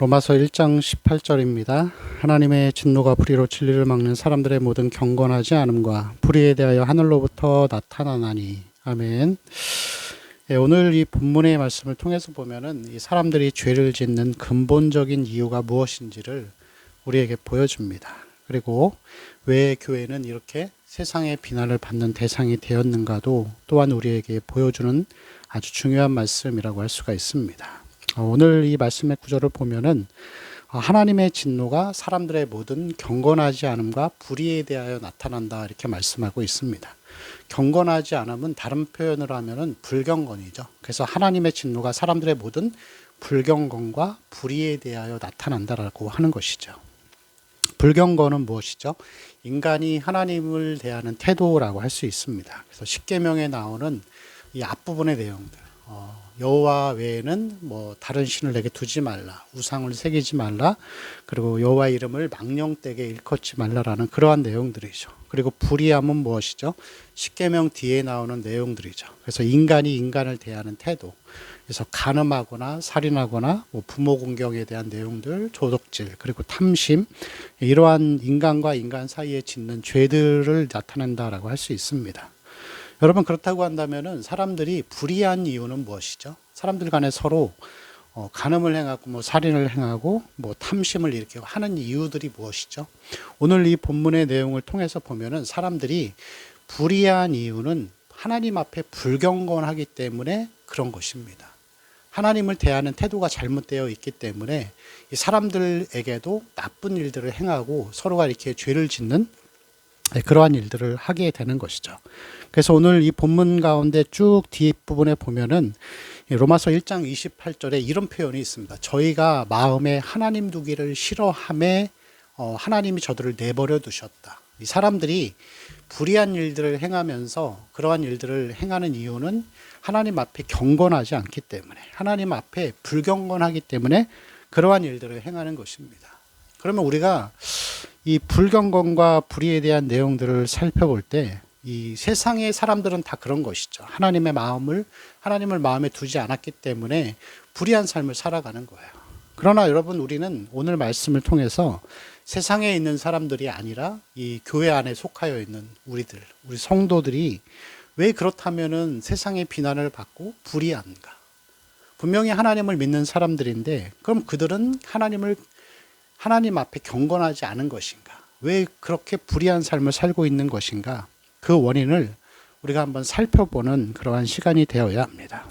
로마서 1장 18절입니다. 하나님의 진노가 불의로 진리를 막는 사람들의 모든 경건하지 않음과 불의에 대하여 하늘로부터 나타나나니. 아멘. 예, 오늘 이 본문의 말씀을 통해서 보면은 이 사람들이 죄를 짓는 근본적인 이유가 무엇인지를 우리에게 보여줍니다. 그리고 왜 교회는 이렇게 세상의 비난을 받는 대상이 되었는가도 또한 우리에게 보여주는 아주 중요한 말씀이라고 할 수가 있습니다. 어, 오늘 이 말씀의 구절을 보면은 어, 하나님의 진노가 사람들의 모든 경건하지 않음과 불의에 대하여 나타난다 이렇게 말씀하고 있습니다. 경건하지 않음은 다른 표현으로 하면은 불경건이죠. 그래서 하나님의 진노가 사람들의 모든 불경건과 불의에 대하여 나타난다라고 하는 것이죠. 불경건은 무엇이죠? 인간이 하나님을 대하는 태도라고 할 수 있습니다. 그래서 십계명에 나오는 이 앞부분의 내용들, 어, 여호와 외에는 뭐 다른 신을 내게 두지 말라, 우상을 새기지 말라, 그리고 여호와 이름을 망령되게 일컫지 말라라는 그러한 내용들이죠. 그리고 불의함은 무엇이죠? 십계명 뒤에 나오는 내용들이죠. 그래서 인간이 인간을 대하는 태도, 그래서 간음하거나 살인하거나 뭐 부모 공경에 대한 내용들, 조덕질, 그리고 탐심 이러한 인간과 인간 사이에 짓는 죄들을 나타낸다라고 할 수 있습니다. 여러분 그렇다고 한다면은 사람들이 불의한 이유는 무엇이죠? 사람들 간에 서로 어, 간음을 행하고 뭐 살인을 행하고 뭐 탐심을 일으키고 하는 이유들이 무엇이죠? 오늘 이 본문의 내용을 통해서 보면은 사람들이 불의한 이유는 하나님 앞에 불경건하기 때문에 그런 것입니다. 하나님을 대하는 태도가 잘못되어 있기 때문에 이 사람들에게도 나쁜 일들을 행하고 서로가 이렇게 죄를 짓는 네, 그러한 일들을 하게 되는 것이죠. 그래서 오늘 이 본문 가운데 쭉 뒷부분에 보면은 로마서 1장 28절에 이런 표현이 있습니다. 저희가 마음에 하나님 두기를 싫어함에 어, 하나님이 저들을 내버려 두셨다. 이 사람들이 불의한 일들을 행하면서 그러한 일들을 행하는 이유는 하나님 앞에 경건하지 않기 때문에 하나님 앞에 불경건하기 때문에 그러한 일들을 행하는 것입니다. 그러면 우리가 이 불경건과 불의에 대한 내용들을 살펴볼 때 이 세상의 사람들은 다 그런 것이죠. 하나님의 마음을 하나님을 마음에 두지 않았기 때문에 불의한 삶을 살아가는 거예요. 그러나 여러분 우리는 오늘 말씀을 통해서 세상에 있는 사람들이 아니라 이 교회 안에 속하여 있는 우리들, 우리 성도들이 왜 그렇다면은 세상의 비난을 받고 불의한가? 분명히 하나님을 믿는 사람들인데 그럼 그들은 하나님을 하나님 앞에 경건하지 않은 것인가? 왜 그렇게 불의한 삶을 살고 있는 것인가? 그 원인을 우리가 한번 살펴보는 그러한 시간이 되어야 합니다.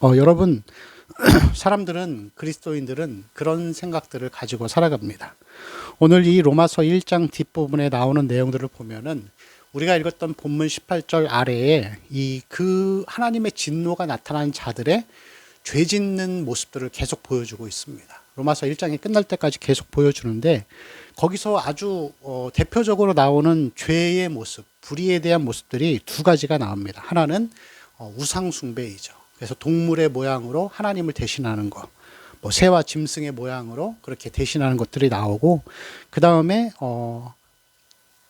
어, 여러분, 사람들은, 그리스도인들은 그런 생각들을 가지고 살아갑니다. 오늘 이 로마서 1장 뒷부분에 나오는 내용들을 보면은 우리가 읽었던 본문 18절 아래에 이 그 하나님의 진노가 나타난 자들의 죄 짓는 모습들을 계속 보여주고 있습니다. 로마서 1장이 끝날 때까지 계속 보여주는데 거기서 아주 어, 대표적으로 나오는 죄의 모습, 불의에 대한 모습들이 두 가지가 나옵니다. 하나는 어, 우상 숭배이죠. 그래서 동물의 모양으로 하나님을 대신하는 것, 뭐 새와 짐승의 모양으로 그렇게 대신하는 것들이 나오고 그 다음에 어,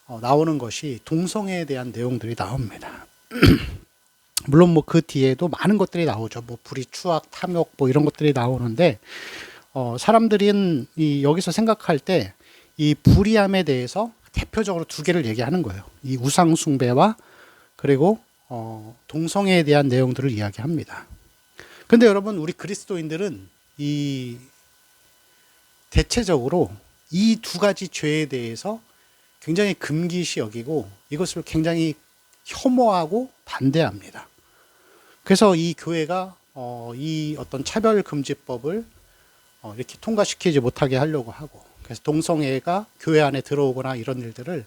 어, 나오는 것이 동성애에 대한 내용들이 나옵니다. 물론 뭐 그 뒤에도 많은 것들이 나오죠. 뭐 불의, 추악, 탐욕 뭐 이런 것들이 나오는데 어, 사람들은 이 여기서 생각할 때 이 불의함에 대해서 대표적으로 두 개를 얘기하는 거예요. 이 우상 숭배와 그리고 어, 동성애에 대한 내용들을 이야기합니다. 근데 여러분 우리 그리스도인들은 이 대체적으로 이 두 가지 죄에 대해서 굉장히 금기시 여기고 이것을 굉장히 혐오하고 반대합니다. 그래서 이 교회가 어, 이 어떤 차별 금지법을 어, 이렇게 통과시키지 못하게 하려고 하고 그래서 동성애가 교회 안에 들어오거나 이런 일들을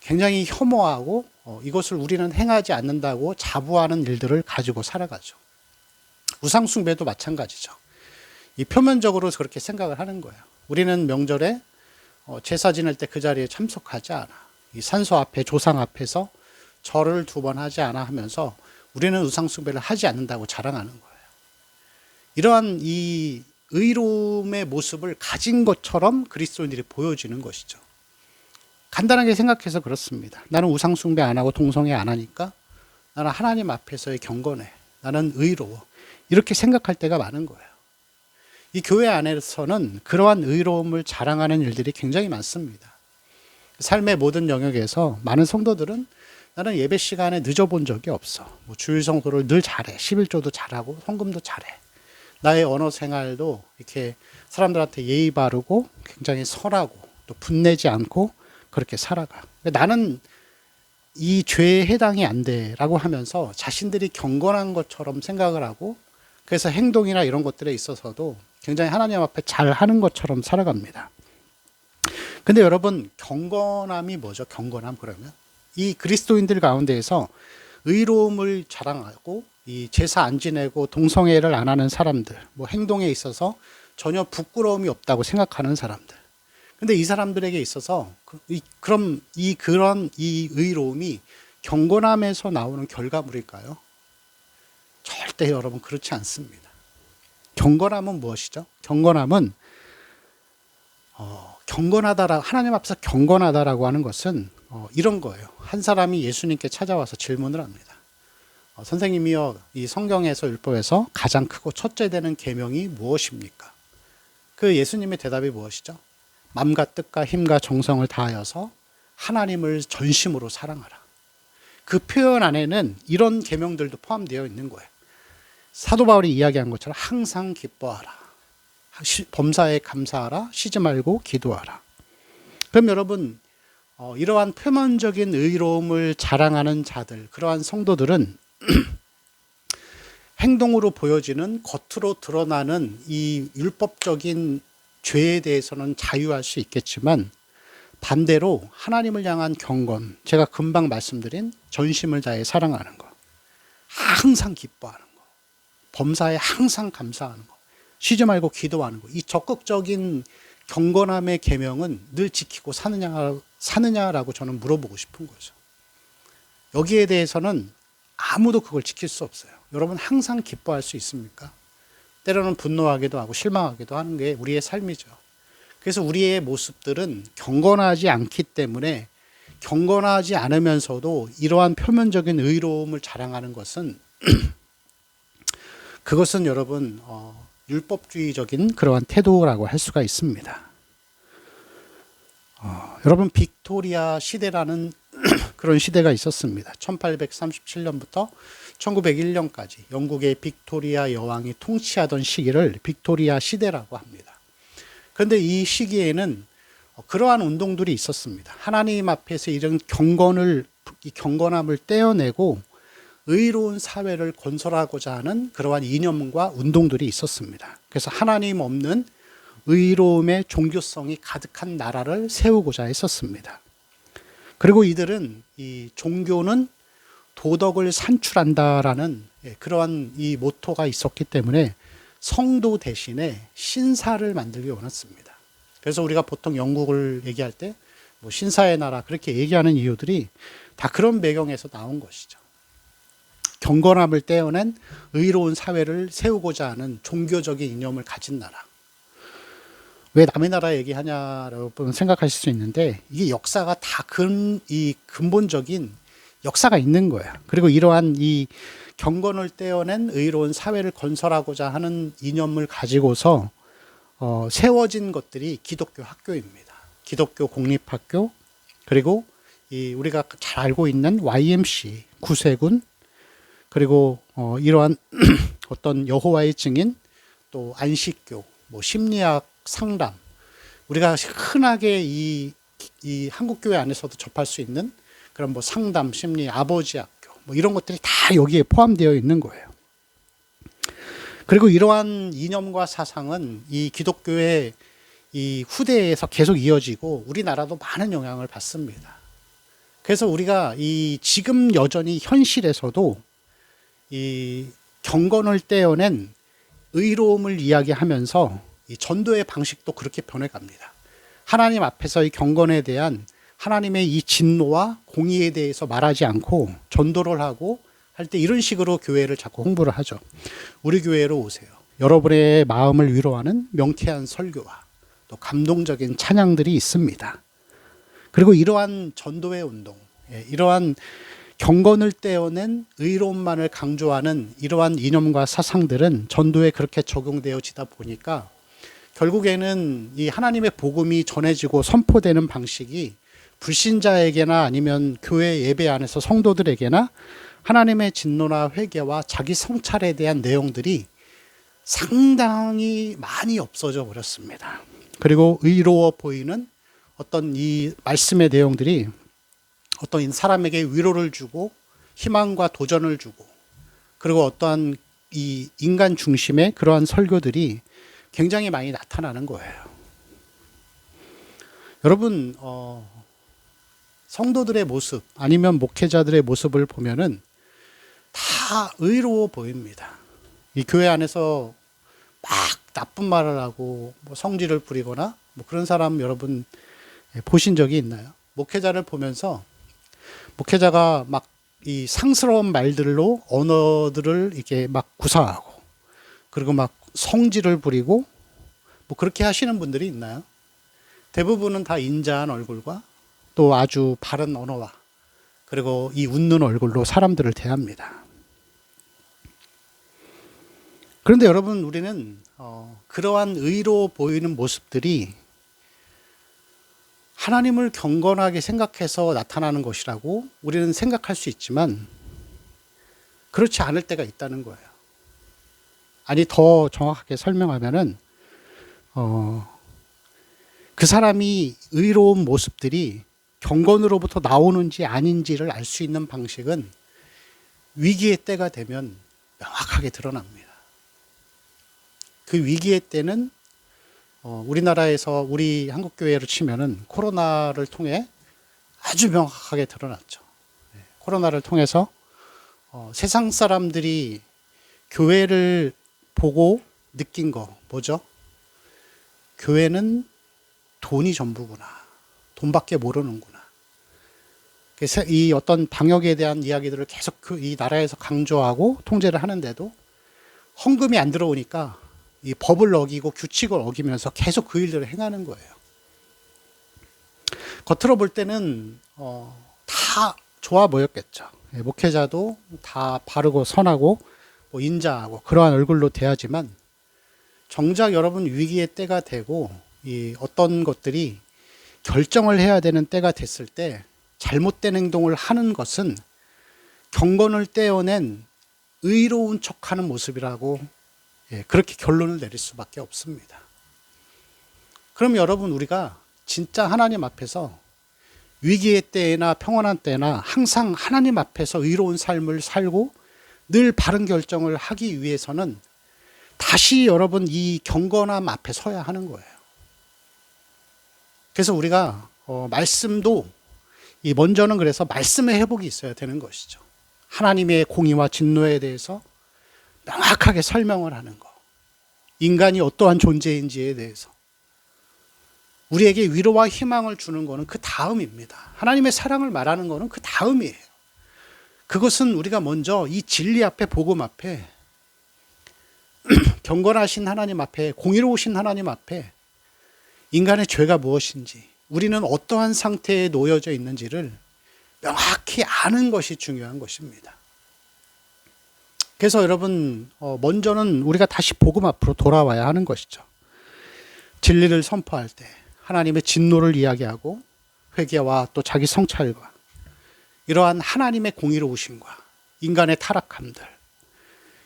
굉장히 혐오하고 어, 이것을 우리는 행하지 않는다고 자부하는 일들을 가지고 살아가죠. 우상숭배도 마찬가지죠. 이 표면적으로 그렇게 생각을 하는 거예요. 우리는 명절에 어, 제사 지낼 때 그 자리에 참석하지 않아. 이 산소 앞에 조상 앞에서 절을 두 번 하지 않아 하면서 우리는 우상숭배를 하지 않는다고 자랑하는 거예요. 이러한 이 의로움의 모습을 가진 것처럼 그리스도인들이 보여지는 것이죠. 간단하게 생각해서 그렇습니다. 나는 우상숭배 안 하고 동성애 안 하니까 나는 하나님 앞에서의 경건해. 나는 의로워. 이렇게 생각할 때가 많은 거예요. 이 교회 안에서는 그러한 의로움을 자랑하는 일들이 굉장히 많습니다. 삶의 모든 영역에서 많은 성도들은 나는 예배 시간에 늦어본 적이 없어. 뭐 주일 성도를 늘 잘해. 11조도 잘하고 성금도 잘해. 나의 언어 생활도 이렇게 사람들한테 예의 바르고 굉장히 설하고 또 분내지 않고 그렇게 살아가. 나는 이 죄에 해당이 안 돼라고 하면서 자신들이 경건한 것처럼 생각을 하고 그래서 행동이나 이런 것들에 있어서도 굉장히 하나님 앞에 잘 하는 것처럼 살아갑니다. 근데 여러분 경건함이 뭐죠? 경건함 그러면 이 그리스도인들 가운데에서 의로움을 자랑하고 이 제사 안 지내고 동성애를 안 하는 사람들, 뭐 행동에 있어서 전혀 부끄러움이 없다고 생각하는 사람들. 근데 이 사람들에게 있어서 그, 이, 그럼 이 그런 이 의로움이 경건함에서 나오는 결과물일까요? 절대 여러분 그렇지 않습니다. 경건함은 무엇이죠? 경건함은 어, 경건하다라 하나님 앞에서 경건하다라고 하는 것은 어, 이런 거예요. 한 사람이 예수님께 찾아와서 질문을 합니다. 어, 선생님이여 이 성경에서 율법에서 가장 크고 첫째 되는 계명이 무엇입니까? 그 예수님의 대답이 무엇이죠? 마음과 뜻과 힘과 정성을 다하여서 하나님을 전심으로 사랑하라. 그 표현 안에는 이런 계명들도 포함되어 있는 거예요. 사도 바울이 이야기한 것처럼 항상 기뻐하라. 범사에 감사하라. 쉬지 말고 기도하라. 그럼 여러분 어, 이러한 표면적인 의로움을 자랑하는 자들, 그러한 성도들은 행동으로 보여지는 겉으로 드러나는 이 율법적인 죄에 대해서는 자유할 수 있겠지만 반대로 하나님을 향한 경건, 제가 금방 말씀드린 전심을 다해 사랑하는 것, 항상 기뻐하는 것, 범사에 항상 감사하는 것, 쉬지 말고 기도하는 것, 이 적극적인 경건함의 계명은 늘 지키고 사느냐 사느냐라고 저는 물어보고 싶은 거죠. 여기에 대해서는 아무도 그걸 지킬 수 없어요. 여러분 항상 기뻐할 수 있습니까? 때로는 분노하기도 하고 실망하기도 하는 게 우리의 삶이죠. 그래서 우리의 모습들은 경건하지 않기 때문에 경건하지 않으면서도 이러한 표면적인 의로움을 자랑하는 것은 그것은 여러분 어, 율법주의적인 그러한 태도라고 할 수가 있습니다. 어, 여러분 빅토리아 시대라는 그런 시대가 있었습니다. 1837년부터 1901년까지 영국의 빅토리아 여왕이 통치하던 시기를 빅토리아 시대라고 합니다. 그런데 이 시기에는 그러한 운동들이 있었습니다. 하나님 앞에서 이런 경건을 이 경건함을 떼어내고 의로운 사회를 건설하고자 하는 그러한 이념과 운동들이 있었습니다. 그래서 하나님 없는 의로움의 종교성이 가득한 나라를 세우고자 했었습니다. 그리고 이들은 이 종교는 도덕을 산출한다라는 예, 그러한 이 모토가 있었기 때문에 성도 대신에 신사를 만들기 원했습니다. 그래서 우리가 보통 영국을 얘기할 때 뭐 신사의 나라 그렇게 얘기하는 이유들이 다 그런 배경에서 나온 것이죠. 경건함을 떼어낸 의로운 사회를 세우고자 하는 종교적인 이념을 가진 나라. 왜 남의 나라 얘기하냐라고 생각하실 수 있는데 이게 역사가 다 근 이 근본적인 역사가 있는 거예요. 그리고 이러한 이 경건을 떼어낸 의로운 사회를 건설하고자 하는 이념을 가지고서 어, 세워진 것들이 기독교 학교입니다. 기독교 공립학교 그리고 이 우리가 잘 알고 있는 YMC 구세군 그리고 어, 이러한 어떤 여호와의 증인 또 안식교 뭐 심리학 상담 우리가 흔하게 이, 이 한국 교회 안에서도 접할 수 있는 그런 뭐 상담 심리 아버지 학교 뭐 이런 것들이 다 여기에 포함되어 있는 거예요. 그리고 이러한 이념과 사상은 이 기독교의 이 후대에서 계속 이어지고 우리나라도 많은 영향을 받습니다. 그래서 우리가 이 지금 여전히 현실에서도 이 경건을 떼어낸 의로움을 이야기하면서 이 전도의 방식도 그렇게 변해갑니다. 하나님 앞에서의 경건에 대한 하나님의 이 진노와 공의에 대해서 말하지 않고 전도를 하고 할 때 이런 식으로 교회를 자꾸 홍보를 하죠. 우리 교회로 오세요. 여러분의 마음을 위로하는 명쾌한 설교와 또 감동적인 찬양들이 있습니다. 그리고 이러한 전도의 운동, 예, 이러한 경건을 떼어낸 의로움만을 강조하는 이러한 이념과 사상들은 전도에 그렇게 적용되어지다 보니까 결국에는 이 하나님의 복음이 전해지고 선포되는 방식이 불신자에게나 아니면 교회 예배 안에서 성도들에게나 하나님의 진노나 회개와 자기 성찰에 대한 내용들이 상당히 많이 없어져 버렸습니다. 그리고 의로워 보이는 어떤 이 말씀의 내용들이 어떤 사람에게 위로를 주고 희망과 도전을 주고 그리고 어떠한 이 인간 중심의 그러한 설교들이 굉장히 많이 나타나는 거예요. 여러분, 어, 성도들의 모습 아니면 목회자들의 모습을 보면은 다 의로워 보입니다. 이 교회 안에서 막 나쁜 말을 하고 뭐 성질을 부리거나 뭐 그런 사람 여러분 보신 적이 있나요? 목회자를 보면서 목회자가 막 이 상스러운 말들로 언어들을 이렇게 막 구사하고 그리고 막 성질을 부리고 뭐 그렇게 하시는 분들이 있나요? 대부분은 다 인자한 얼굴과 또 아주 바른 언어와 그리고 이 웃는 얼굴로 사람들을 대합니다. 그런데 여러분 우리는 어, 그러한 의로 보이는 모습들이 하나님을 경건하게 생각해서 나타나는 것이라고 우리는 생각할 수 있지만 그렇지 않을 때가 있다는 거예요. 아니 더 정확하게 설명하면은 어, 그 사람이 의로운 모습들이 경건으로부터 나오는지 아닌지를 알 수 있는 방식은 위기의 때가 되면 명확하게 드러납니다. 그 위기의 때는 어, 우리나라에서 우리 한국 교회를 치면은 코로나를 통해 아주 명확하게 드러났죠. 네, 코로나를 통해서 어, 세상 사람들이 교회를 보고 느낀 거 뭐죠? 교회는 돈이 전부구나. 돈밖에 모르는구나. 그래서 이 어떤 방역에 대한 이야기들을 계속 그이 나라에서 강조하고 통제를 하는데도 헌금이 안 들어오니까 이 법을 어기고 규칙을 어기면서 계속 그 일들을 행하는 거예요. 겉으로 볼 때는 어, 다 좋아 보였겠죠. 예, 목회자도 다 바르고 선하고 뭐 인자하고 그러한 얼굴로 대하지만 정작 여러분 위기의 때가 되고 이 어떤 것들이 결정을 해야 되는 때가 됐을 때 잘못된 행동을 하는 것은 경건을 떼어낸 의로운 척하는 모습이라고 예, 그렇게 결론을 내릴 수밖에 없습니다. 그럼 여러분 우리가 진짜 하나님 앞에서 위기의 때나 평안한 때나 항상 하나님 앞에서 의로운 삶을 살고 늘 바른 결정을 하기 위해서는 다시 여러분 이 경건함 앞에 서야 하는 거예요. 그래서 우리가 어, 말씀도 이 먼저는 그래서 말씀의 회복이 있어야 되는 것이죠. 하나님의 공의와 진노에 대해서 명확하게 설명을 하는 거. 인간이 어떠한 존재인지에 대해서. 우리에게 위로와 희망을 주는 것은 그 다음입니다. 하나님의 사랑을 말하는 것은 그 다음이에요. 그것은 우리가 먼저 이 진리 앞에, 복음 앞에, 경건하신 하나님 앞에, 공의로우신 하나님 앞에, 인간의 죄가 무엇인지, 우리는 어떠한 상태에 놓여져 있는지를 명확히 아는 것이 중요한 것입니다. 그래서 여러분, 어, 먼저는 우리가 다시 복음 앞으로 돌아와야 하는 것이죠. 진리를 선포할 때 하나님의 진노를 이야기하고 회개와 또 자기 성찰과 이러한 하나님의 공의로우심과 인간의 타락함들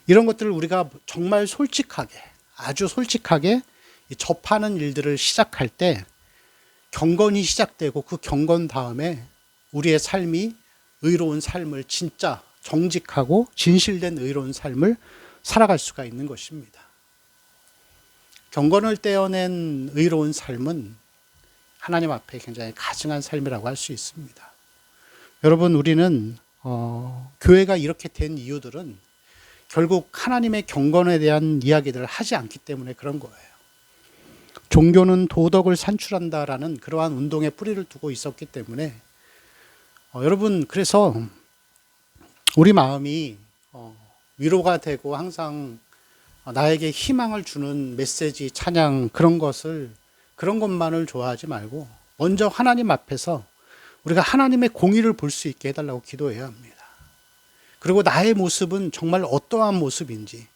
이런 것들을 우리가 정말 솔직하게 아주 솔직하게 접하는 일들을 시작할 때 경건이 시작되고 그 경건 다음에 우리의 삶이 의로운 삶을 진짜 정직하고 진실된 의로운 삶을 살아갈 수가 있는 것입니다. 경건을 떼어낸 의로운 삶은 하나님 앞에 굉장히 가증한 삶이라고 할 수 있습니다. 여러분, 우리는 어, 교회가 이렇게 된 이유들은 결국 하나님의 경건에 대한 이야기들을 하지 않기 때문에 그런 거예요. 종교는 도덕을 산출한다라는 그러한 운동에 뿌리를 두고 있었기 때문에 어, 여러분 그래서 우리 마음이 어, 위로가 되고 항상 나에게 희망을 주는 메시지, 찬양 그런 것을 그런 것만을 좋아하지 말고 먼저 하나님 앞에서 우리가 하나님의 공의를 볼 수 있게 해달라고 기도해야 합니다. 그리고 나의 모습은 정말 어떠한 모습인지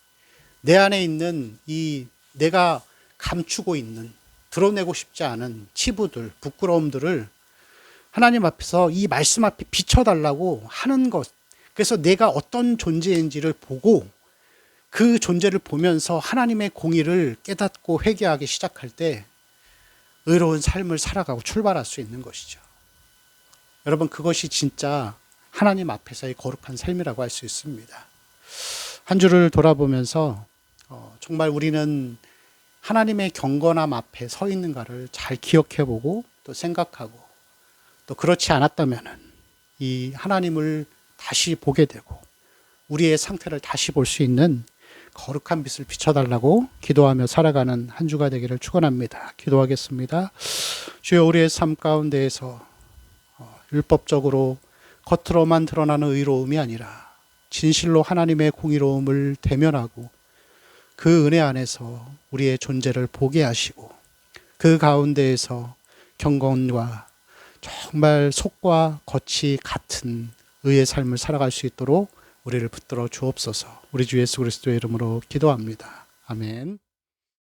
내 안에 있는 이 내가 감추고 있는 드러내고 싶지 않은 치부들, 부끄러움들을 하나님 앞에서 이 말씀 앞에 비춰달라고 하는 것. 그래서 내가 어떤 존재인지를 보고 그 존재를 보면서 하나님의 공의를 깨닫고 회개하기 시작할 때 의로운 삶을 살아가고 출발할 수 있는 것이죠. 여러분, 그것이 진짜 하나님 앞에서의 거룩한 삶이라고 할 수 있습니다. 한 주를 돌아보면서 어, 정말 우리는 하나님의 경건함 앞에 서 있는가를 잘 기억해 보고 또 생각하고 또 그렇지 않았다면 이 하나님을 다시 보게 되고 우리의 상태를 다시 볼 수 있는 거룩한 빛을 비춰달라고 기도하며 살아가는 한 주가 되기를 축원합니다. 기도하겠습니다. 주여 우리의 삶 가운데에서 어, 율법적으로 겉으로만 드러나는 의로움이 아니라 진실로 하나님의 공의로움을 대면하고 그 은혜 안에서 우리의 존재를 보게 하시고 그 가운데에서 경건과 정말 속과 겉이 같은 의의 삶을 살아갈 수 있도록 우리를 붙들어 주옵소서. 우리 주 예수 그리스도의 이름으로 기도합니다. 아멘.